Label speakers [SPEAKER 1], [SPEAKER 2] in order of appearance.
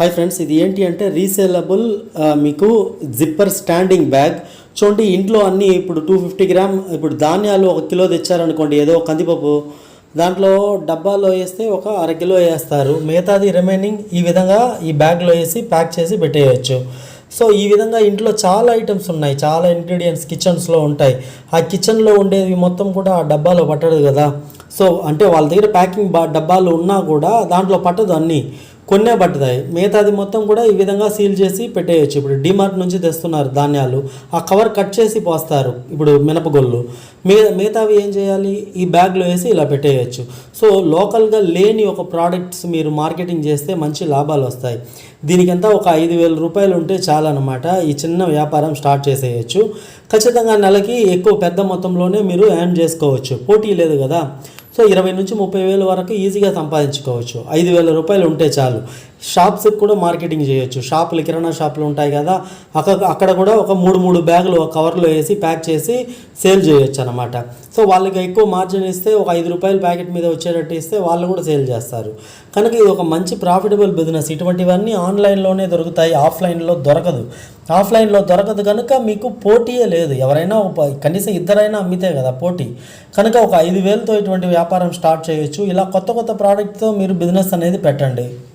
[SPEAKER 1] Hi friends ఇది ఏంటి అంటే రీసేలబుల్ మీకు జిప్పర్ స్టాండింగ్ బ్యాగ్ చూడండి ఇంట్లో అన్ని ఇప్పుడు టూ ఫిఫ్టీ గ్రామ్ ఇప్పుడు ధాన్యాలు ఒక కిలో తెచ్చారనుకోండి ఏదో కందిపప్పు. దాంట్లో డబ్బాలో వేస్తే ఒక అర కిలో వేస్తారు. మిగతాది రిమైనింగ్ ఈ విధంగా ఈ బ్యాగ్లో వేసి ప్యాక్ చేసి పెట్టేయచ్చు. సో ఈ విధంగా ఇంట్లో చాలా ఐటమ్స్ ఉన్నాయి. చాలా ఇంగ్రీడియంట్స్ కిచెన్స్లో ఉంటాయి. ఆ కిచెన్లో ఉండేవి మొత్తం కూడా ఆ డబ్బాలో పట్టదు కదా. సో అంటే వాళ్ళ దగ్గర ప్యాకింగ్ బా డబ్బాలు ఉన్నా కూడా దాంట్లో పట్టదు అన్నీ. కొన్నే పట్టుతాయి. మిగతాది మొత్తం కూడా ఈ విధంగా సీల్ చేసి పెట్టేయచ్చు. ఇప్పుడు డిమార్ట్ నుంచి తెస్తున్నారు ధాన్యాలు. ఆ కవర్ కట్ చేసి పోస్తారు. ఇప్పుడు మినపగొళ్ళు. మీ మిగతావి ఏం చేయాలి? ఈ బ్యాగ్లో వేసి ఇలా పెట్టేయచ్చు. సో లోకల్గా లేని ఒక ప్రోడక్ట్స్ మీరు మార్కెటింగ్ చేస్తే మంచి లాభాలు వస్తాయి. దీనికంతా ఒక ఐదు వేల రూపాయలు ఉంటే చాలన్నమాట. ఈ చిన్న వ్యాపారం స్టార్ట్ చేసేయచ్చు. ఖచ్చితంగా నెలకి ఎక్కువ పెద్ద మొత్తంలోనే మీరు ఎర్న్ చేసుకోవచ్చు. పోటీ లేదు కదా. సో ఇరవై నుంచి ముప్పై వేల వరకు ఈజీగా సంపాదించుకోవచ్చు. ఐదు వేల రూపాయలు ఉంటే చాలు. షాప్స్కి కూడా మార్కెటింగ్ చేయొచ్చు. షాపులు కిరాణా షాపులు ఉంటాయి కదా అక్కడ అక్కడ కూడా ఒక మూడు మూడు బ్యాగులు ఒక కవర్లో వేసి ప్యాక్ చేసి సేల్ చేయొచ్చు అనమాట సో వాళ్ళకి ఎక్కువ మార్జిన్ ఇస్తే ఒక ఐదు రూపాయల ప్యాకెట్ మీద వచ్చేటట్టు ఇస్తే వాళ్ళు కూడా సేల్ చేస్తారు. కనుక ఇది ఒక మంచి ప్రాఫిటబుల్ బిజినెస్. ఇటువంటివన్నీ ఆన్లైన్లోనే దొరుకుతాయి ఆఫ్లైన్లో దొరకదు. ఆఫ్లైన్లో దొరకదు కనుక మీకు పోటీయే లేదు. ఎవరైనా కనీసం ఇద్దరైనా అమ్మితే కదా పోటీ. కనుక ఒక ఐదు వేలతో ఇటువంటి వ్యాపారం స్టార్ట్ చేయొచ్చు. ఇలా కొత్త కొత్త ప్రోడక్ట్తో మీరు బిజినెస్ అనేది పెట్టండి.